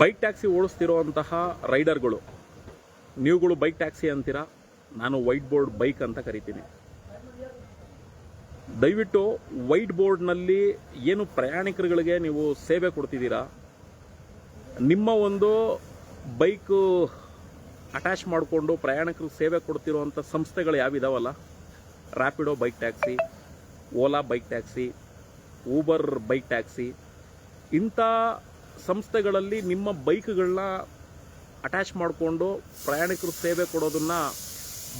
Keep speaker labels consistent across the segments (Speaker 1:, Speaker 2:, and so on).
Speaker 1: Bike taxi ಓಡಿಸ್ತಿರುವಂತಹ ರೈಡರ್ಗಳು, ನೀವುಗಳು bike taxi ಅಂತೀರಾ? ನಾನು ವೈಟ್ ಬೋರ್ಡ್ ಬೈಕ್ ಅಂತ ಕರಿತೀನಿ. ದಯವಿಟ್ಟು ವೈಟ್ ಬೋರ್ಡ್ನಲ್ಲಿ ಏನು ಪ್ರಯಾಣಿಕರುಗಳಿಗೆ ನೀವು ಸೇವೆ ಕೊಡ್ತಿದ್ದೀರಾ? ನಿಮ್ಮ ಒಂದು ಬೈಕ್ ಅಟ್ಯಾಚ್ ಮಾಡಿಕೊಂಡು ಪ್ರಯಾಣಿಕರಿಗೆ ಸೇವೆ ಕೊಡ್ತಿರುವಂಥ ಸಂಸ್ಥೆಗಳು ಯಾವಿದಾವಲ್ಲ? Rapido bike taxi Ola bike taxi Uber bike taxi, ಇಂಥ ಸಂಸ್ಥೆಗಳಲ್ಲಿ ನಿಮ್ಮ ಬೈಕ್ಗಳನ್ನ ಅಟ್ಯಾಚ್ ಮಾಡಿಕೊಂಡು ಪ್ರಯಾಣಿಕರು ಸೇವೆ ಕೊಡೋದನ್ನು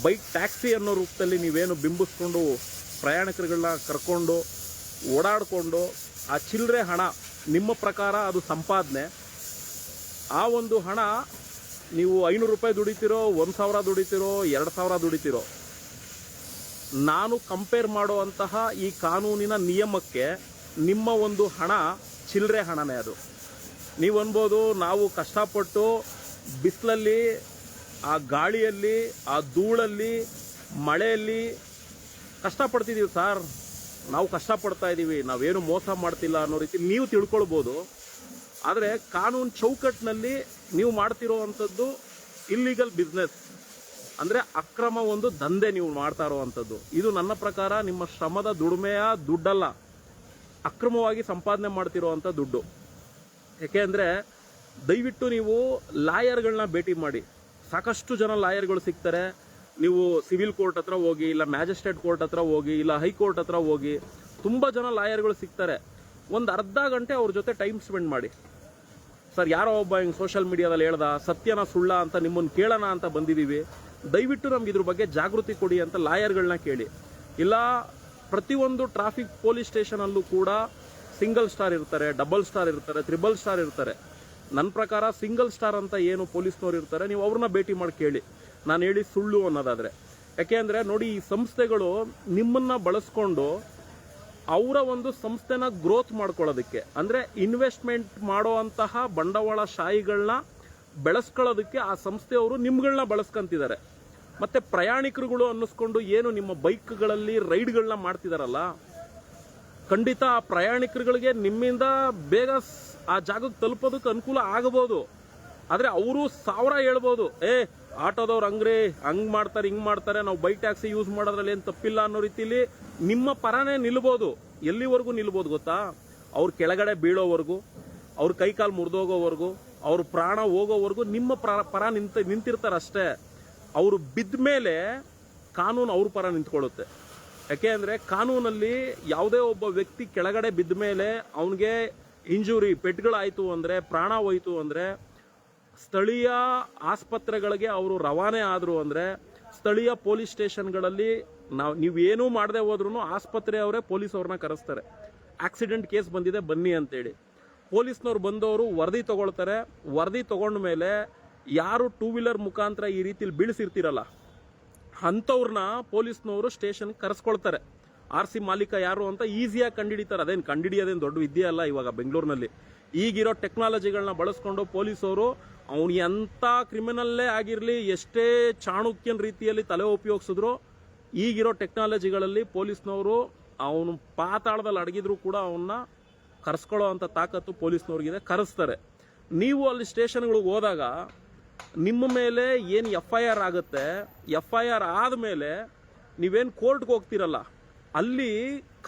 Speaker 1: ಬೈಕ್ ಟ್ಯಾಕ್ಸಿ ಅನ್ನೋ ರೂಪದಲ್ಲಿ ನೀವೇನು ಬಿಂಬಿಸ್ಕೊಂಡು ಪ್ರಯಾಣಿಕರುಗಳನ್ನ ಕರ್ಕೊಂಡು ಓಡಾಡಿಕೊಂಡು ಆ ಚಿಲ್ಲರೆ ಹಣ, ನಿಮ್ಮ ಪ್ರಕಾರ ಅದು ಸಂಪಾದನೆ. ಆ ಒಂದು ಹಣ ನೀವು ಐನೂರು ರೂಪಾಯಿ ದುಡಿತೀರೋ, ಒಂದು ಸಾವಿರ ದುಡಿತೀರೋ, ಎರಡು ಸಾವಿರ ದುಡಿತಿರೋ. ನಾನು ಕಂಪೇರ್ ಮಾಡುವಂತಹ ಈ ಕಾನೂನಿನ ನಿಯಮಕ್ಕೆ ನಿಮ್ಮ ಒಂದು ಹಣ ಚಿಲ್ಲರೆ ಹಣನೇ ಅದು. ನೀವು ಅನ್ಬೋದು ನಾವು ಕಷ್ಟಪಟ್ಟು ಬಿಸಿಲಲ್ಲಿ, ಆ ಗಾಳಿಯಲ್ಲಿ, ಆ ಧೂಳಲ್ಲಿ, ಮಳೆಯಲ್ಲಿ ಕಷ್ಟಪಡ್ತಿದ್ದೀವಿ ಸರ್. ನಾವು ಕಷ್ಟಪಡ್ತಾ ಇದ್ದೀವಿ ನಾವೇನು ಮೋಸ ಮಾಡ್ತಿಲ್ಲ ಅನ್ನೋ ರೀತಿ ನೀವು ತಿಳ್ಕೊಳ್ಬೋದು. ಆದರೆ ಕಾನೂನು ಚೌಕಟ್ಟಿನಲ್ಲಿ ನೀವು ಮಾಡ್ತಿರೋವಂಥದ್ದು ಇಲ್ಲಿಗಲ್ ಬಿಸ್ನೆಸ್ ಅಂದರೆ ಅಕ್ರಮ ಒಂದು ದಂಧೆ ನೀವು ಮಾಡ್ತಾ ಇರೋವಂಥದ್ದು. ಇದು ನನ್ನ ಪ್ರಕಾರ ನಿಮ್ಮ ಶ್ರಮದ ದುಡಿಮೆಯ ದುಡ್ಡಲ್ಲ. ಅಕ್ರಮವಾಗಿ ಸಂಪಾದನೆ ಮಾಡ್ತಿರೋವಂಥ ದುಡ್ಡು. ಯಾಕೆ ಅಂದರೆ ದಯವಿಟ್ಟು ನೀವು ಲಾಯರ್ಗಳನ್ನ ಭೇಟಿ ಮಾಡಿ. ಸಾಕಷ್ಟು ಜನ ಲಾಯರ್ಗಳು ಸಿಗ್ತಾರೆ. ನೀವು ಸಿವಿಲ್ ಕೋರ್ಟ್ ಹತ್ರ ಹೋಗಿ, ಇಲ್ಲ ಮ್ಯಾಜಿಸ್ಟ್ರೇಟ್ ಕೋರ್ಟ್ ಹತ್ರ ಹೋಗಿ, ಇಲ್ಲ ಹೈಕೋರ್ಟ್ ಹತ್ರ ಹೋಗಿ, ತುಂಬ ಜನ ಲಾಯರ್ಗಳು ಸಿಗ್ತಾರೆ. ಒಂದು ಅರ್ಧ ಗಂಟೆ ಅವ್ರ ಜೊತೆ ಟೈಮ್ ಸ್ಪೆಂಡ್ ಮಾಡಿ. ಸರ್, ಯಾರೋ ಒಬ್ಬ ಹಿಂಗೆ ಸೋಷಿಯಲ್ ಮೀಡಿಯಾದಲ್ಲಿ ಹೇಳ್ದ, ಸತ್ಯನ ಸುಳ್ಳ ಅಂತ ನಿಮ್ಮನ್ನು ಕೇಳೋಣ ಅಂತ ಬಂದಿದ್ದೀವಿ ದಯವಿಟ್ಟು ನಮ್ಗೆ ಇದ್ರ ಬಗ್ಗೆ ಜಾಗೃತಿ ಕೊಡಿ ಅಂತ ಲಾಯರ್ಗಳನ್ನ ಕೇಳಿ. ಇಲ್ಲ, ಪ್ರತಿಯೊಂದು ಟ್ರಾಫಿಕ್ ಪೊಲೀಸ್ ಸ್ಟೇಷನಲ್ಲೂ ಕೂಡ ಸಿಂಗಲ್ ಸ್ಟಾರ್ ಇರ್ತಾರೆ, ಡಬಲ್ ಸ್ಟಾರ್ ಇರ್ತಾರೆ, ತ್ರಿಬಲ್ ಸ್ಟಾರ್ ಇರ್ತಾರೆ. ನನ್ನ ಪ್ರಕಾರ ಸಿಂಗಲ್ ಸ್ಟಾರ್ ಅಂತ ಏನು ಪೊಲೀಸ್ನವ್ರು ಇರ್ತಾರೆ, ನೀವು ಅವ್ರನ್ನ ಭೇಟಿ ಮಾಡಿ ಕೇಳಿ. ನಾನು ಹೇಳಿ ಸುಳ್ಳು ಅನ್ನೋದಾದರೆ. ಯಾಕೆ ನೋಡಿ, ಈ ಸಂಸ್ಥೆಗಳು ನಿಮ್ಮನ್ನು ಬಳಸ್ಕೊಂಡು ಅವರ ಒಂದು ಸಂಸ್ಥೆನ ಗ್ರೋತ್ ಮಾಡ್ಕೊಳ್ಳೋದಕ್ಕೆ, ಅಂದರೆ ಇನ್ವೆಸ್ಟ್ಮೆಂಟ್ ಮಾಡುವಂತಹ ಬಂಡವಾಳ ಶಾಹಿಗಳನ್ನ ಬೆಳೆಸ್ಕೊಳ್ಳೋದಕ್ಕೆ ಆ ಸಂಸ್ಥೆಯವರು ನಿಮ್ಗಳನ್ನ ಬಳಸ್ಕೊಂತಿದ್ದಾರೆ. ಮತ್ತು ಪ್ರಯಾಣಿಕರುಗಳು ಅನ್ನಿಸ್ಕೊಂಡು ಏನು ನಿಮ್ಮ ಬೈಕ್ಗಳಲ್ಲಿ ರೈಡ್ಗಳನ್ನ ಮಾಡ್ತಿದಾರಲ್ಲ ಖಂಡಿತ ಆ ಪ್ರಯಾಣಿಕರುಗಳಿಗೆ ನಿಮ್ಮಿಂದ ಬೇಗ ಆ ಜಾಗಕ್ಕೆ ತಲುಪೋದಕ್ಕೆ ಅನುಕೂಲ ಆಗಬಹುದು. ಆದ್ರೆ ಅವರು ಸಾವಿರ ಹೇಳ್ಬೋದು, ಏ, ಆಟೋದವ್ರು ಹಂಗ್ರಿ, ಹಂಗೆ ಮಾಡ್ತಾರೆ, ಹಿಂಗ್ ಮಾಡ್ತಾರೆ, ನಾವು ಬೈಕ್ ಟ್ಯಾಕ್ಸಿ ಯೂಸ್ ಮಾಡೋದ್ರಲ್ಲಿ ಏನು ತಪ್ಪಿಲ್ಲ ಅನ್ನೋ ರೀತಿಲಿ ನಿಮ್ಮ ಪರನೇ ನಿಲ್ಬೋದು. ಎಲ್ಲಿವರೆಗೂ ನಿಲ್ಬೋದು ಗೊತ್ತಾ? ಅವ್ರ ಕೆಳಗಡೆ ಬೀಳೋವರೆಗೂ, ಅವ್ರ ಕೈ ಕಾಲು ಮುರಿದೋಗೋವರೆಗೂ, ಅವ್ರ ಪ್ರಾಣ ಹೋಗೋವರೆಗೂ ನಿಮ್ಮ ಪರ ನಿಂತ, ನಿಂತಿರ್ತಾರಷ್ಟೇ. ಅವರು ಬಿದ್ದ ಮೇಲೆ ಕಾನೂನು ಅವ್ರ ಪರ ನಿಂತ್ಕೊಳ್ಳುತ್ತೆ. ಯಾಕೆ ಅಂದರೆ ಕಾನೂನಲ್ಲಿ ಯಾವುದೇ ಒಬ್ಬ ವ್ಯಕ್ತಿ ಕೆಳಗಡೆ ಬಿದ್ದ ಮೇಲೆ ಅವನಿಗೆ ಇಂಜುರಿ, ಪೆಟ್ಗಳಾಯಿತು ಅಂದರೆ, ಪ್ರಾಣ ಹೋಯಿತು ಅಂದರೆ, ಸ್ಥಳೀಯ ಆಸ್ಪತ್ರೆಗಳಿಗೆ ಅವರು ರವಾನೆ ಆದರು ಅಂದರೆ, ಸ್ಥಳೀಯ ಪೊಲೀಸ್ ಸ್ಟೇಷನ್ಗಳಲ್ಲಿ ನಾವು ನೀವೇನೂ ಮಾಡದೆ ಹೋದ್ರೂ ಆಸ್ಪತ್ರೆಯವರೇ ಪೊಲೀಸ್ ಅವ್ರನ್ನ ಕರೆಸ್ತಾರೆ. ಆಕ್ಸಿಡೆಂಟ್ ಕೇಸ್ ಬಂದಿದೆ, ಬನ್ನಿ ಅಂತೇಳಿ. ಪೊಲೀಸ್ನವ್ರು ಬಂದವರು ವರದಿ ತಗೊಳ್ತಾರೆ. ವರದಿ ತಗೊಂಡ ಮೇಲೆ ಯಾರು ಟೂ ವೀಲರ್ ಮುಖಾಂತರ ಈ ರೀತಿಲಿ ಬೀಳಿಸಿರ್ತೀರಲ್ಲ ಅಂಥವ್ರನ್ನ ಪೊಲೀಸ್ನವರು ಸ್ಟೇಷನ್ ಕರೆಸ್ಕೊಳ್ತಾರೆ. ಆರ್ ಸಿ ಮಾಲೀಕ ಯಾರು ಅಂತ ಈಸಿಯಾಗಿ ಕಂಡಿಡಿತಾರೆ. ಅದೇನು ಕಂಡಿಡಿಯೋದೇನು ದೊಡ್ಡ ವಿದ್ಯೆ ಅಲ್ಲ ಇವಾಗ ಬೆಂಗಳೂರಿನಲ್ಲಿ. ಈಗಿರೋ ಟೆಕ್ನಾಲಜಿಗಳನ್ನ ಬಳಸ್ಕೊಂಡು ಪೊಲೀಸವರು ಅವನು ಎಂಥ ಕ್ರಿಮಿನಲ್ಲೇ ಆಗಿರಲಿ, ಎಷ್ಟೇ ಚಾಣುಕ್ಯನ ರೀತಿಯಲ್ಲಿ ತಲೆ ಉಪಯೋಗಿಸಿದ್ರು, ಈಗಿರೋ ಟೆಕ್ನಾಲಜಿಗಳಲ್ಲಿ ಪೊಲೀಸ್ನವರು ಅವನು ಪಾತಾಳದಲ್ಲಿ ಅಡಗಿದ್ರು ಕೂಡ ಅವನ್ನ ಕರೆಸ್ಕೊಳ್ಳೋ ಅಂಥ ತಾಕತ್ತು ಪೊಲೀಸ್ನವ್ರಿಗಿದೆ. ಕರೆಸ್ತಾರೆ. ನೀವು ಅಲ್ಲಿ ಸ್ಟೇಷನ್ಗಳಿಗೆ ಹೋದಾಗ ನಿಮ್ಮ ಮೇಲೆ ಏನು ಎಫ್ ಐ ಆರ್ ಆಗುತ್ತೆ ಎಫ್ ಐ ಆರ್ ಆದಮೇಲೆ ನೀವೇನು ಕೋರ್ಟ್ಗೆ ಹೋಗ್ತಿರಲ್ಲ, ಅಲ್ಲಿ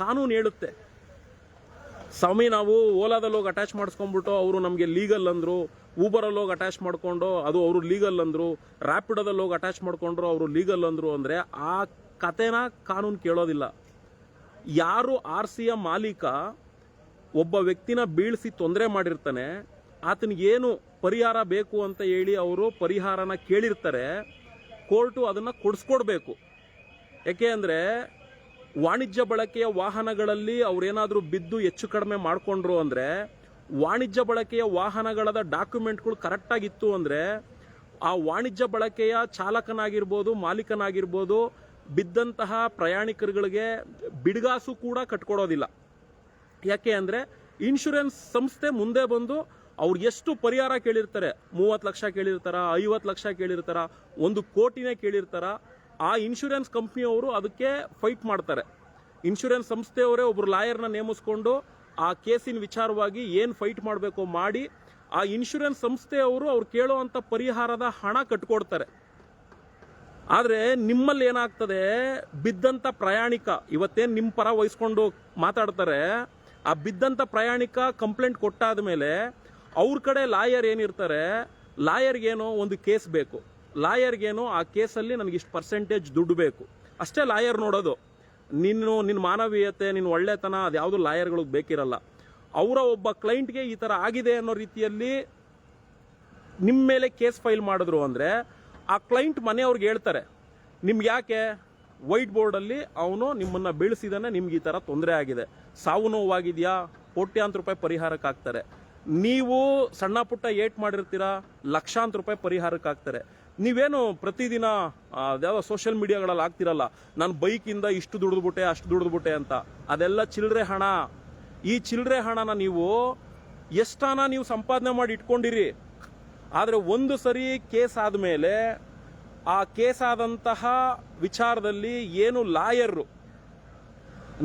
Speaker 1: ಕಾನೂನು ಹೇಳುತ್ತೆ. ಸ್ವಾಮಿ, ನಾವು ಓಲಾದಲ್ಲಿ ಹೋಗಿ ಅಟ್ಯಾಚ್ ಮಾಡಿಸ್ಕೊಂಡ್ಬಿಟ್ಟು ಅವರು ನಮಗೆ ಲೀಗಲ್ ಅಂದರು ಊಬರಲ್ಲಿ ಹೋಗಿ ಅಟ್ಯಾಚ್ ಮಾಡಿಕೊಂಡು, ಅದು ಅವರು ಲೀಗಲ್ ಅಂದರು ರ್ಯಾಪಿಡೋದಲ್ಲಿ ಹೋಗಿ ಅಟ್ಯಾಚ್ ಮಾಡ್ಕೊಂಡ್ರು, ಅವರು ಲೀಗಲ್ ಅಂದರು ಅಂದರೆ ಆ ಕತೆನ ಕಾನೂನು ಕೇಳೋದಿಲ್ಲ. ಯಾರು ಆರ್ ಸಿಯ ಮಾಲೀಕ, ಒಬ್ಬ ವ್ಯಕ್ತಿನ ಬೀಳಿಸಿ ತೊಂದರೆ ಮಾಡಿರ್ತಾನೆ ಆತನಿಗೆ ಏನು ಪರಿಹಾರ ಬೇಕು ಅಂತ ಹೇಳಿ ಅವರು ಪರಿಹಾರನ ಕೇಳಿರ್ತಾರೆ, ಕೋರ್ಟು ಅದನ್ನು ಕೊಡಿಸ್ಕೊಡ್ಬೇಕು. ಯಾಕೆ ಅಂದರೆ, ವಾಣಿಜ್ಯ ಬಳಕೆಯ ವಾಹನಗಳಲ್ಲಿ ಅವರೇನಾದರೂ ಬಿದ್ದು ಹೆಚ್ಚು ಕಡಿಮೆ ಮಾಡಿಕೊಂಡ್ರು ಅಂದರೆ, ವಾಣಿಜ್ಯ ಬಳಕೆಯ ವಾಹನಗಳದ ಡಾಕ್ಯುಮೆಂಟ್ಗಳು ಕರೆಕ್ಟಾಗಿತ್ತು ಅಂದರೆ, ಆ ವಾಣಿಜ್ಯ ಬಳಕೆಯ ಚಾಲಕನಾಗಿರ್ಬೋದು, ಮಾಲೀಕನಾಗಿರ್ಬೋದು, ಬಿದ್ದಂತಹ ಪ್ರಯಾಣಿಕರುಗಳಿಗೆ ಬಿಡ್ಗಾಸು ಕೂಡ ಕಟ್ಕೊಡೋದಿಲ್ಲ. ಯಾಕೆ ಅಂದರೆ, ಇನ್ಶೂರೆನ್ಸ್ ಸಂಸ್ಥೆ ಮುಂದೆ ಬಂದು ಅವ್ರು ಎಷ್ಟು ಪರಿಹಾರ ಕೇಳಿರ್ತಾರೆ? ಮೂವತ್ತು ಲಕ್ಷ ಕೇಳಿರ್ತಾರ? ಐವತ್ತು ಲಕ್ಷ ಕೇಳಿರ್ತಾರ? ಒಂದು ಕೋಟಿನೇ ಕೇಳಿರ್ತಾರ? ಆ ಇನ್ಶೂರೆನ್ಸ್ ಕಂಪ್ನಿಯವರು ಅದಕ್ಕೆ ಫೈಟ್ ಮಾಡ್ತಾರೆ. ಇನ್ಶೂರೆನ್ಸ್ ಸಂಸ್ಥೆಯವರೇ ಒಬ್ರು ಲಾಯರ್ನ ನೇಮಿಸ್ಕೊಂಡು ಆ ಕೇಸಿನ ವಿಚಾರವಾಗಿ ಏನು ಫೈಟ್ ಮಾಡಬೇಕು ಮಾಡಿ ಆ ಇನ್ಶೂರೆನ್ಸ್ ಸಂಸ್ಥೆಯವರು ಅವ್ರು ಕೇಳುವಂತ ಪರಿಹಾರದ ಹಣ ಕಟ್ಕೊಡ್ತಾರೆ. ಆದರೆ ನಿಮ್ಮಲ್ಲಿ ಏನಾಗ್ತದೆ? ಬಿದ್ದಂಥ ಪ್ರಯಾಣಿಕ, ಇವತ್ತೇನು ನಿಮ್ಮ ಪರ ವಹಿಸ್ಕೊಂಡು ಮಾತಾಡ್ತಾರೆ, ಆ ಬಿದ್ದಂಥ ಪ್ರಯಾಣಿಕ ಕಂಪ್ಲೇಂಟ್ ಕೊಟ್ಟಾದ ಮೇಲೆ ಅವ್ರ ಕಡೆ ಲಾಯರ್ ಏನಿರ್ತಾರೆ, ಲಾಯರ್ಗೇನೋ ಒಂದು ಕೇಸ್ ಬೇಕು. ಲಾಯರ್ಗೇನೋ ಆ ಕೇಸಲ್ಲಿ ನನಗೆ ಇಷ್ಟು ಪರ್ಸೆಂಟೇಜ್ ದುಡ್ಡು ಬೇಕು. ಅಷ್ಟೇ ಲಾಯರ್ ನೋಡೋದು. ನೀನು ನಿನ್ನ ಮಾನವೀಯತೆ ನಿನ್ನ ಒಳ್ಳೆತನ ಅದ್ಯಾವುದು ಲಾಯರ್ಗಳಿಗೆ ಬೇಕಿರಲ್ಲ. ಅವರ ಒಬ್ಬ ಕ್ಲೈಂಟ್ಗೆ ಈ ಥರ ಆಗಿದೆ ಅನ್ನೋ ರೀತಿಯಲ್ಲಿ ನಿಮ್ಮ ಮೇಲೆ ಕೇಸ್ ಫೈಲ್ ಮಾಡಿದ್ರು ಅಂದರೆ ಆ ಕ್ಲೈಂಟ್ ಮನೆಯವ್ರಿಗೆ ಹೇಳ್ತಾರೆ, ನಿಮ್ಗೆ ಯಾಕೆ? ವೈಟ್ ಬೋರ್ಡಲ್ಲಿ ಅವನು ನಿಮ್ಮನ್ನು ಬೀಳಿಸಿದಾನೆ, ನಿಮ್ಗೆ ಈ ಥರ ತೊಂದರೆ ಆಗಿದೆ. ಸಾವು ನೋವಾಗಿದೆಯಾ? ಕೋಟ್ಯಾಂತರ ರೂಪಾಯಿ ಪರಿಹಾರಕ್ಕೆ ಹಾಕ್ತಾರೆ ನೀವು ಸಣ್ಣ ಪುಟ್ಟ ಏಟ್ ಮಾಡಿರ್ತೀರಾ, ಲಕ್ಷಾಂತರ ರೂಪಾಯಿ ಪರಿಹಾರಕ್ಕೆ ಹಾಕ್ತಾರೆ ನೀವೇನು ಪ್ರತಿದಿನ ಯಾವ ಸೋಷಿಯಲ್ ಮೀಡಿಯಾಗಳಲ್ಲಿ ಆಗ್ತಿರಲ್ಲ, ನಾನು ಬೈಕಿಂದ ಇಷ್ಟು ದುಡಿದ್ಬಿಟ್ಟೆ, ಅಷ್ಟು ದುಡಿದ್ಬಿಟ್ಟೆ ಅಂತ. ಅದೆಲ್ಲ ಚಿಲ್ಲರೆ ಹಣ. ಈ ಚಿಲ್ಲರೆ ಹಣನ ನೀವು ಎಷ್ಟಾನ ನೀವು ಸಂಪಾದನೆ ಮಾಡಿ ಇಟ್ಕೊಂಡಿರಿ. ಆದರೆ ಒಂದು ಸರಿ ಕೇಸ್ ಆದಮೇಲೆ, ಆ ಕೇಸ್ ಆದಂತಹ ವಿಚಾರದಲ್ಲಿ ಏನು ಲಾಯರು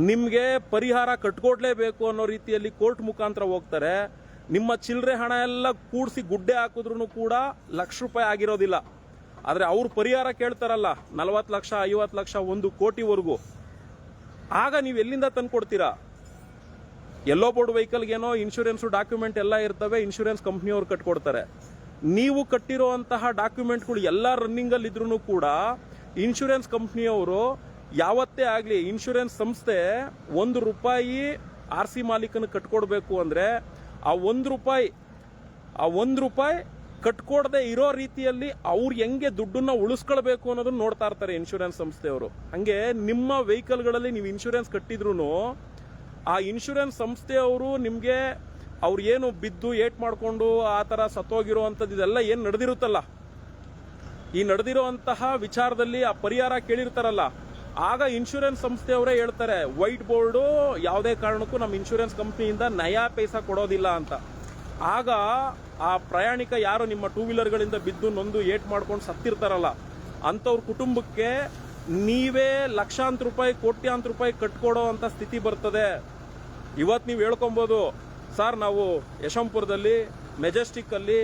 Speaker 1: ನಿಮಗೆ ಪರಿಹಾರ ಕಟ್ಕೊಡ್ಲೇಬೇಕು ಅನ್ನೋ ರೀತಿಯಲ್ಲಿ ಕೋರ್ಟ್ ಮುಖಾಂತರ ಹೋಗ್ತಾರೆ. ನಿಮ್ಮ ಚಿಲ್ಲರೆ ಹಣ ಎಲ್ಲ ಕೂಡಿಸಿ ಗುಡ್ಡೆ ಹಾಕಿದ್ರು ಕೂಡ ಲಕ್ಷ ರೂಪಾಯಿ ಆಗಿರೋದಿಲ್ಲ. ಆದರೆ ಅವ್ರು ಪರಿಹಾರ ಕೇಳ್ತಾರಲ್ಲ, ನಲವತ್ತು ಲಕ್ಷ, ಐವತ್ತು ಲಕ್ಷ, ಒಂದು ಕೋಟಿವರೆಗೂ. ಆಗ ನೀವು ಎಲ್ಲಿಂದ ತಂದು ಕೊಡ್ತೀರಾ? ಎಲ್ಲೋ ಬೋರ್ಡ್ ವೆಹಿಕಲ್ಗೇನೋ ಇನ್ಶೂರೆನ್ಸ್ ಡಾಕ್ಯುಮೆಂಟ್ ಎಲ್ಲ ಇರ್ತವೆ ಇನ್ಶೂರೆನ್ಸ್ ಕಂಪ್ನಿಯವ್ರು ಕಟ್ಕೊಡ್ತಾರೆ. ನೀವು ಕಟ್ಟಿರುವಂತಹ ಡಾಕ್ಯುಮೆಂಟ್ಗಳು ಎಲ್ಲ ರನ್ನಿಂಗಲ್ಲಿ ಇದ್ರೂ ಕೂಡ ಇನ್ಶೂರೆನ್ಸ್ ಕಂಪ್ನಿಯವರು ಯಾವತ್ತೇ ಆಗಲಿ ಇನ್ಶೂರೆನ್ಸ್ ಸಂಸ್ಥೆ ಒಂದು ರೂಪಾಯಿ ಆರ್ ಸಿ ಮಾಲೀಕನ ಕಟ್ಕೊಡ್ಬೇಕು ಅಂದ್ರೆ ಆ ಒಂದು ರೂಪಾಯಿ, ಆ ಒಂದು ರೂಪಾಯಿ ಕಟ್ಕೊಡದೆ ಇರೋ ರೀತಿಯಲ್ಲಿ ಅವ್ರು ಹೆಂಗೆ ದುಡ್ಡನ್ನ ಉಳಿಸ್ಕೊಳ್ಬೇಕು ಅನ್ನೋದನ್ನ ನೋಡ್ತಾ ಇರ್ತಾರೆ ಇನ್ಶೂರೆನ್ಸ್ ಸಂಸ್ಥೆಯವರು. ಹಂಗೆ ನಿಮ್ಮ ವೆಹಿಕಲ್ಗಳಲ್ಲಿ ನೀವು ಇನ್ಶೂರೆನ್ಸ್ ಕಟ್ಟಿದ್ರು ಆ ಇನ್ಶೂರೆನ್ಸ್ ಸಂಸ್ಥೆಯವರು ನಿಮಗೆ ಅವ್ರು ಏನು ಬಿದ್ದು ಏಟ್ ಮಾಡಿಕೊಂಡು ಆ ಥರ ಸತ್ತೋಗಿರುವಂಥದ್ದು ಇದೆಲ್ಲ ಏನು ನಡೆದಿರುತ್ತಲ್ಲ? ಈ ನಡೆದಿರುವಂತಹ ವಿಚಾರದಲ್ಲಿ ಆ ಪರಿಹಾರ ಕೇಳಿರ್ತಾರಲ್ಲ. ಆಗ ಇನ್ಶೂರೆನ್ಸ್ ಸಂಸ್ಥೆಯವರೇ ಹೇಳ್ತಾರೆ ವೈಟ್ ಬೋರ್ಡು ಯಾವುದೇ ಕಾರಣಕ್ಕೂ ನಮ್ಮ ಇನ್ಶೂರೆನ್ಸ್ ಕಂಪ್ನಿಯಿಂದ ನಯಾ ಪೈಸಾ ಕೊಡೋದಿಲ್ಲ ಅಂತ. ಆಗ ಆ ಪ್ರಯಾಣಿಕ ಯಾರು ನಿಮ್ಮ ಟೂ ವೀಲರ್ಗಳಿಂದ ಬಿದ್ದು ನೊಂದು ಏಟ್ ಮಾಡ್ಕೊಂಡು ಸತ್ತಿರ್ತಾರಲ್ಲ, ಅಂಥವ್ರ ಕುಟುಂಬಕ್ಕೆ ನೀವೇ ಲಕ್ಷಾಂತರ ರೂಪಾಯಿ ಕೋಟ್ಯಾಂತರ ರೂಪಾಯಿ ಕಟ್ಕೊಡೋ ಅಂತ ಸ್ಥಿತಿ ಬರ್ತದೆ. ಇವತ್ತು ನೀವು ಹೇಳ್ಕೊಬೋದು ಸರ್ ನಾವು ಯಶವಂತಪುರದಲ್ಲಿ ಮೆಜೆಸ್ಟಿಕ್ ಅಲ್ಲಿ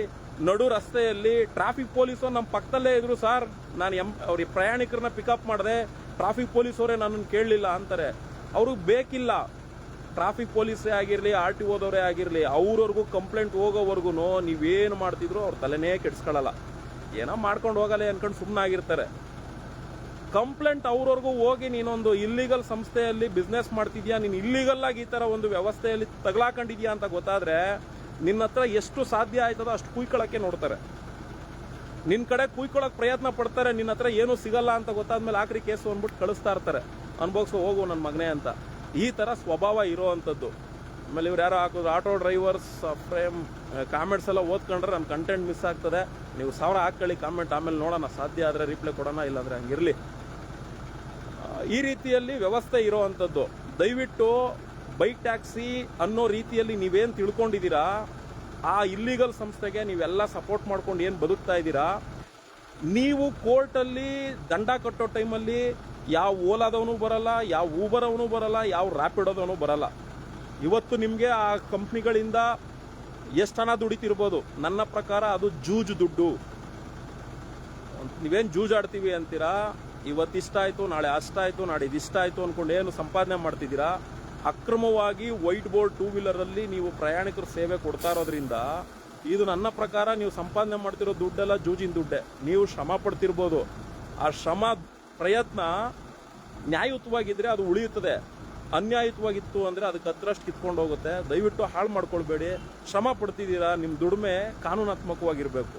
Speaker 1: ನಡು ರಸ್ತೆಯಲ್ಲಿ ಟ್ರಾಫಿಕ್ ಪೊಲೀಸು ನಮ್ಮ ಪಕ್ಕದಲ್ಲೇ ಇದ್ರು ಸರ್ ನಾನು ಎಂ ಅವ್ರಿಗೆ ಪ್ರಯಾಣಿಕರನ್ನ ಪಿಕಪ್ ಮಾಡಿದೆ. ಟ್ರಾಫಿಕ್ ಪೊಲೀಸವರೇ ನನ್ನನ್ನು ಕೇಳಲಿಲ್ಲ ಅಂತಾರೆ. ಅವ್ರಿಗೆ ಬೇಕಿಲ್ಲ. ಟ್ರಾಫಿಕ್ ಪೊಲೀಸೇ ಆಗಿರಲಿ, ಆರ್ ಟಿ ಓದವರೇ ಆಗಿರಲಿ, ಅವ್ರವ್ರಿಗೂ ಕಂಪ್ಲೇಂಟ್ ಹೋಗೋವರೆಗೂ ನೀವೇನು ಮಾಡ್ತಿದ್ರು ಅವ್ರ ತಲೆನೇ ಕೆಡಿಸ್ಕೊಳ್ಳಲ್ಲ ಏನೋ ಮಾಡ್ಕೊಂಡು ಹೋಗಲ್ಲ ಅನ್ಕೊಂಡು ಸುಮ್ಮನಾಗಿರ್ತಾರೆ ಕಂಪ್ಲೇಂಟ್ ಅವ್ರವ್ರಿಗೂ ಹೋಗಿ ನೀನೊಂದು ಇಲ್ಲಿಗಲ್ ಸಂಸ್ಥೆಯಲ್ಲಿ ಬಿಸ್ನೆಸ್ ಮಾಡ್ತಿದ್ಯಾ, ನೀನು ಇಲ್ಲಿಗಲ್ ಆಗಿ ಈ ಥರ ಒಂದು ವ್ಯವಸ್ಥೆಯಲ್ಲಿ ತಗಲಾಕೊಂಡಿದ್ಯಾ ಅಂತ ಗೊತ್ತಾದರೆ ನಿನ್ನ ಹತ್ರ ಎಷ್ಟು ಸಾಧ್ಯ ಆಯ್ತದೋ ಅಷ್ಟು ಕುಯ್ಕೊಳ್ಳೋಕ್ಕೆ ನೋಡ್ತಾರೆ. ನಿನ್ ಕಡೆ ಕುಯ್ಕೊಳಕ್ ಪ್ರಯತ್ನ ಪಡ್ತಾರೆ, ನಿನ್ನ ಹತ್ರ ಏನು ಸಿಗಲ್ಲ ಅಂತ ಗೊತ್ತಾದ್ಮೇಲೆ ಆಕ್ರಿ ಕೇಸು ಅಂದ್ಬಿಟ್ಟು ಕಳಿಸ್ತಾ ಇರ್ತಾರೆ. ಅನ್ಭೋಗ್ಸು ಹೋಗು ನನ್ನ ಮಗನೇ ಅಂತ. ಈ ತರ ಸ್ವಭಾವ ಇರೋವಂಥದ್ದು. ಆಮೇಲೆ ಇವ್ರು ಯಾರೋ ಹಾಕೋದು, ಆಟೋ ಡ್ರೈವರ್ಸ್ ಫ್ರೇಮ್ ಕಾಮೆಂಟ್ಸ್ ಎಲ್ಲ ಓದ್ಕೊಂಡ್ರೆ ನನ್ನ ಕಂಟೆಂಟ್ ಮಿಸ್ ಆಗ್ತದೆ. ನೀವು ಸಾವಿರ ಹಾಕೊಳ್ಳಿ ಕಾಮೆಂಟ್, ಆಮೇಲೆ ನೋಡೋಣ, ಸಾಧ್ಯ ಆದರೆ ರಿಪ್ಲೈ ಕೊಡೋಣ, ಇಲ್ಲಾಂದರೆ ಹಂಗಿರಲಿ. ಈ ರೀತಿಯಲ್ಲಿ ವ್ಯವಸ್ಥೆ ಇರುವಂಥದ್ದು. ದಯವಿಟ್ಟು ಬೈಕ್ ಟ್ಯಾಕ್ಸಿ ಅನ್ನೋ ರೀತಿಯಲ್ಲಿ ನೀವೇನು ತಿಳ್ಕೊಂಡಿದ್ದೀರಾ? ಆ ಇಲ್ಲಿಗಲ್ ಸಂಸ್ಥೆಗೆ ನೀವೆಲ್ಲ ಸಪೋರ್ಟ್ ಮಾಡ್ಕೊಂಡು ಏನು ಬದುಕ್ತಾ ಇದ್ದೀರಾ? ನೀವು ಕೋರ್ಟಲ್ಲಿ ದಂಡ ಕಟ್ಟೋ ಟೈಮಲ್ಲಿ ಯಾವ ಓಲಾದವನು ಬರಲ್ಲ, ಯಾವ ಊಬರ್ ಬರಲ್ಲ, ಯಾವ ರ್ಯಾಪಿಡೋದವನು ಬರಲ್ಲ. ಇವತ್ತು ನಿಮಗೆ ಆ ಕಂಪ್ನಿಗಳಿಂದ ಎಷ್ಟು ಹಣ ದುಡಿತಿರ್ಬೋದು? ನನ್ನ ಪ್ರಕಾರ ಅದು ಜೂಜು ದುಡ್ಡು. ನೀವೇನು ಜೂಜಾಡ್ತೀವಿ ಅಂತೀರಾ? ಇವತ್ತು ಇಷ್ಟ ಆಯ್ತು ನಾಳೆ ಅಷ್ಟಾಯಿತು ನಾಳೆ ಇದಿಷ್ಟ ಆಯ್ತು ಅಂದ್ಕೊಂಡು ಏನು ಸಂಪಾದನೆ ಮಾಡ್ತಿದ್ದೀರಾ? ಅಕ್ರಮವಾಗಿ ವೈಟ್ ಬೋರ್ಡ್ ಟೂ ವೀಲರಲ್ಲಿ ನೀವು ಪ್ರಯಾಣಿಕರು ಸೇವೆ ಕೊಡ್ತಾ ಇರೋದ್ರಿಂದ ಇದು ನನ್ನ ಪ್ರಕಾರ ನೀವು ಸಂಪಾದನೆ ಮಾಡ್ತಿರೋ ದುಡ್ಡೆಲ್ಲ ಜೂಜಿನ ದುಡ್ಡೆ. ನೀವು ಶ್ರಮ ಪಡ್ತಿರ್ಬೋದು. ಆ ಶ್ರಮ, ಪ್ರಯತ್ನ ನ್ಯಾಯಯುತವಾಗಿದ್ದರೆ ಅದು ಉಳಿಯುತ್ತದೆ. ಅನ್ಯಾಯಯುತವಾಗಿತ್ತು ಅಂದರೆ ಅದಕ್ಕೆ ಹತ್ರಷ್ಟು ಕಿತ್ಕೊಂಡು ಹೋಗುತ್ತೆ. ದಯವಿಟ್ಟು ಹಾಳು ಮಾಡ್ಕೊಳ್ಬೇಡಿ. ಶ್ರಮ ಪಡ್ತಿದ್ದೀರಾ ನಿಮ್ಮ ದುಡಿಮೆ ಕಾನೂನಾತ್ಮಕವಾಗಿರಬೇಕು.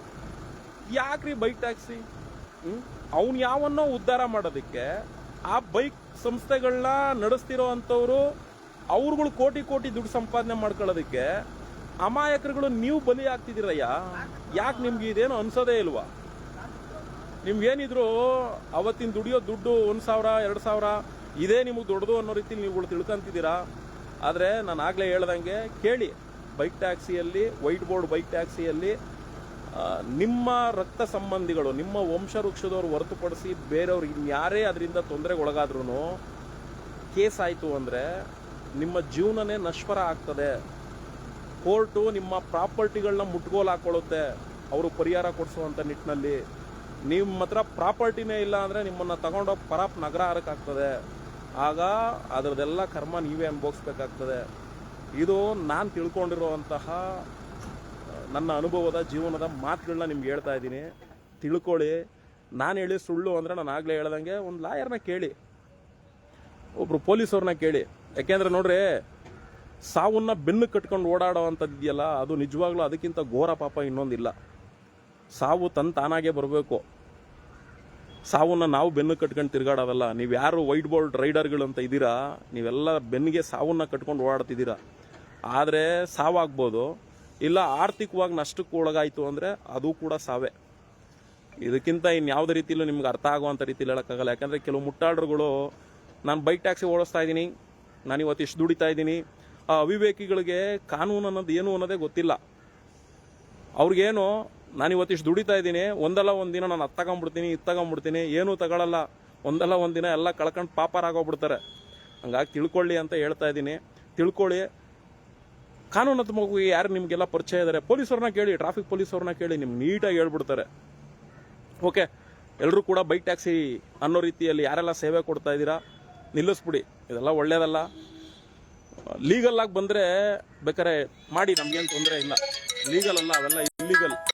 Speaker 1: ಯಾಕ್ರಿ ಬೈಕ್ ಟ್ಯಾಕ್ಸಿ? ಅವ್ನು ಯಾವನ್ನೋ ಉದ್ಧಾರ ಮಾಡೋದಕ್ಕೆ ಆ ಬೈಕ್ ಸಂಸ್ಥೆಗಳನ್ನ ನಡೆಸ್ತಿರೋ ಅಂಥವ್ರು ಅವ್ರುಗಳು ಕೋಟಿ ಕೋಟಿ ದುಡ್ಡು ಸಂಪಾದನೆ ಮಾಡ್ಕೊಳ್ಳೋದಕ್ಕೆ ಅಮಾಯಕರುಗಳು ನೀವು ಬಲಿ ಆಗ್ತಿದ್ದೀರಯ್ಯ. ಯಾಕೆ ನಿಮ್ಗೆ ಇದೇನು ಅನ್ಸೋದೇ ಇಲ್ವಾ? ನಿಮ್ಗೇನಿದ್ರು ಅವತ್ತಿನ ದುಡಿಯೋ ದುಡ್ಡು ಒಂದು ಸಾವಿರ, ಎರಡು ಸಾವಿರ, ಇದೇ ನಿಮಗೆ ದೊಡ್ಡದು ಅನ್ನೋ ರೀತಿಲಿ ನೀವುಗಳು ತಿಳ್ಕೊಂತಿದ್ದೀರಾ? ಆದರೆ ನಾನು ಆಗಲೇ ಹೇಳ್ದಂಗೆ ಕೇಳಿ. ಬೈಕ್ ಟ್ಯಾಕ್ಸಿಯಲ್ಲಿ ವೈಟ್ ಬೋರ್ಡ್ ಬೈಕ್ ಟ್ಯಾಕ್ಸಿಯಲ್ಲಿ ನಿಮ್ಮ ರಕ್ತ ಸಂಬಂಧಿಗಳು, ನಿಮ್ಮ ವಂಶವೃಕ್ಷದವ್ರು ಹೊರತುಪಡಿಸಿ ಬೇರೆಯವ್ರಿಗೆ ಇನ್ಯಾರೇ ಅದರಿಂದ ತೊಂದರೆಗೊಳಗಾದ್ರೂ ಕೇಸ್ ಆಯಿತು ಅಂದರೆ ನಿಮ್ಮ ಜೀವನನೇ ನಶ್ವರ ಆಗ್ತದೆ. ಕೋರ್ಟು ನಿಮ್ಮ ಪ್ರಾಪರ್ಟಿಗಳನ್ನ ಮುಟ್ಗೋಲು ಹಾಕೊಳ್ಳುತ್ತೆ. ಅವರು ಪರಿಹಾರ ಕೊಡಿಸುವಂಥ ನಿಟ್ಟಿನಲ್ಲಿ ನಿಮ್ಮ ಹತ್ರ ಪ್ರಾಪರ್ಟಿನೇ ಇಲ್ಲ ಅಂದರೆ ನಿಮ್ಮನ್ನು ತಗೊಂಡೋಗಿ ಪರಾಪ್ ನಗರ ಹಾರಕ್ಕಾಗ್ತದೆ ಆಗ ಅದರದೆಲ್ಲ ಕರ್ಮ ನೀವೇ ಅನುಭವಿಸ್ಬೇಕಾಗ್ತದೆ. ಇದು ನಾನು ತಿಳ್ಕೊಂಡಿರುವಂತಹ, ನನ್ನ ಅನುಭವದ ಜೀವನದ ಮಾತುಗಳನ್ನ ನಿಮ್ಗೆ ಹೇಳ್ತಾ ಇದ್ದೀನಿ. ತಿಳ್ಕೊಳ್ಳಿ. ನಾನು ಹೇಳಿ ಸುಳ್ಳು ಅಂದರೆ ನಾನು ಆಗಲೇ ಹೇಳ್ದಂಗೆ ಒಂದು ಲಾಯರ್ನ ಕೇಳಿ. ಒಬ್ಬರು ಪೊಲೀಸವ್ರನ್ನ ಕೇಳಿ. ಯಾಕೆಂದ್ರೆ ನೋಡ್ರಿ, ಸಾವನ್ನ ಬೆನ್ನು ಕಟ್ಕೊಂಡು ಓಡಾಡೋ ಇದೆಯಲ್ಲ ಅದು ನಿಜವಾಗ್ಲೂ ಅದಕ್ಕಿಂತ ಘೋರ ಪಾಪ ಇನ್ನೊಂದಿಲ್ಲ. ಸಾವು ತನ್ ತಾನಾಗೆ ಬರಬೇಕು. ಸಾವನ್ನ ನಾವು ಬೆನ್ನು ಕಟ್ಕೊಂಡು ತಿರ್ಗಾಡೋದಲ್ಲ, ನೀವು ಯಾರು ವೈಟ್ ಬೋಲ್ಡ್ ರೈಡರ್ಗಳು ಅಂತ ಇದ್ದೀರಾ, ನೀವೆಲ್ಲ ಬೆನ್ನಿಗೆ ಸಾವನ್ನ ಕಟ್ಕೊಂಡು ಓಡಾಡ್ತಿದ್ದೀರಾ. ಆದರೆ ಸಾವಾಗ್ಬೋದು, ಇಲ್ಲ ಆರ್ಥಿಕವಾಗಿ ನಷ್ಟಕ್ಕೆ ಒಳಗಾಯಿತು ಅಂದರೆ ಅದು ಕೂಡ ಸಾವೇ. ಇದಕ್ಕಿಂತ ಇನ್ಯಾವುದೇ ರೀತಿಯಲ್ಲೂ ನಿಮ್ಗೆ ಅರ್ಥ ಆಗುವಂಥ ರೀತಿಯಲ್ಲಿ ಹೇಳೋಕ್ಕಾಗಲ್ಲ. ಯಾಕಂದರೆ ಕೆಲವು ಮುಟ್ಟಾಡ್ರುಗಳು ನಾನು ಬೈಕ್ ಟ್ಯಾಕ್ಸಿ ಓಡಿಸ್ತಾ ಇದ್ದೀನಿ ನಾನು ಇವತ್ತು ದುಡಿತಾ ಇದ್ದೀನಿ. ಆ ಅವಿವೇಕಿಗಳಿಗೆ ಕಾನೂನು ಅನ್ನೋದು ಏನು ಅನ್ನೋದೇ ಗೊತ್ತಿಲ್ಲ. ಅವ್ರಿಗೇನು ನಾನು ಇವತ್ತು ಇಷ್ಟು ದುಡಿತಾ ಇದ್ದೀನಿ, ಒಂದಲ್ಲ ಒಂದು ದಿನ ನಾನು ಅದು ತಗೊಂಬಿಡ್ತೀನಿ, ಇದು ಏನೂ ತಗೊಳ್ಳಲ್ಲ ಒಂದಲ್ಲ ಒಂದು ದಿನ ಎಲ್ಲ ಕಳ್ಕೊಂಡು ಪಾಪರಾಗೋಗ್ಬಿಡ್ತಾರೆ ಹಂಗಾಗಿ ತಿಳ್ಕೊಳ್ಳಿ ಅಂತ ಹೇಳ್ತಾ ಇದ್ದೀನಿ. ತಿಳ್ಕೊಳ್ಳಿ. ಕಾನೂನಾತ್ಮಕವಾಗಿ ಯಾರು ನಿಮಗೆಲ್ಲ ಪರಿಚಯ ಇದ್ದಾರೆ ಪೊಲೀಸವ್ರನ್ನ ಕೇಳಿ, ಟ್ರಾಫಿಕ್ ಪೊಲೀಸವ್ರನ್ನ ಕೇಳಿ, ನಿಮ್ಗೆ ನೀಟಾಗಿ ಹೇಳ್ಬಿಡ್ತಾರೆ. ಓಕೆ ಎಲ್ಲರೂ ಕೂಡ ಬೈಕ್ ಟ್ಯಾಕ್ಸಿ ಅನ್ನೋ ರೀತಿಯಲ್ಲಿ ಯಾರೆಲ್ಲ ಸೇವೆ ಕೊಡ್ತಾ ಇದ್ದೀರಾ, ನಿಲ್ಲಿಸ್ಬಿಡಿ. ಇದೆಲ್ಲ ಒಳ್ಳೇದಲ್ಲ. ಲೀಗಲ್ ಆಗಿ ಬಂದರೆ ಬೇಕಾರೆ ಮಾಡಿ ನಮಗೇನು ತೊಂದರೆ ಇಲ್ಲ. ಲೀಗಲ್ ಅಲ್ಲ ಅವೆಲ್ಲ ಇಲ್ಲಿಗಲ್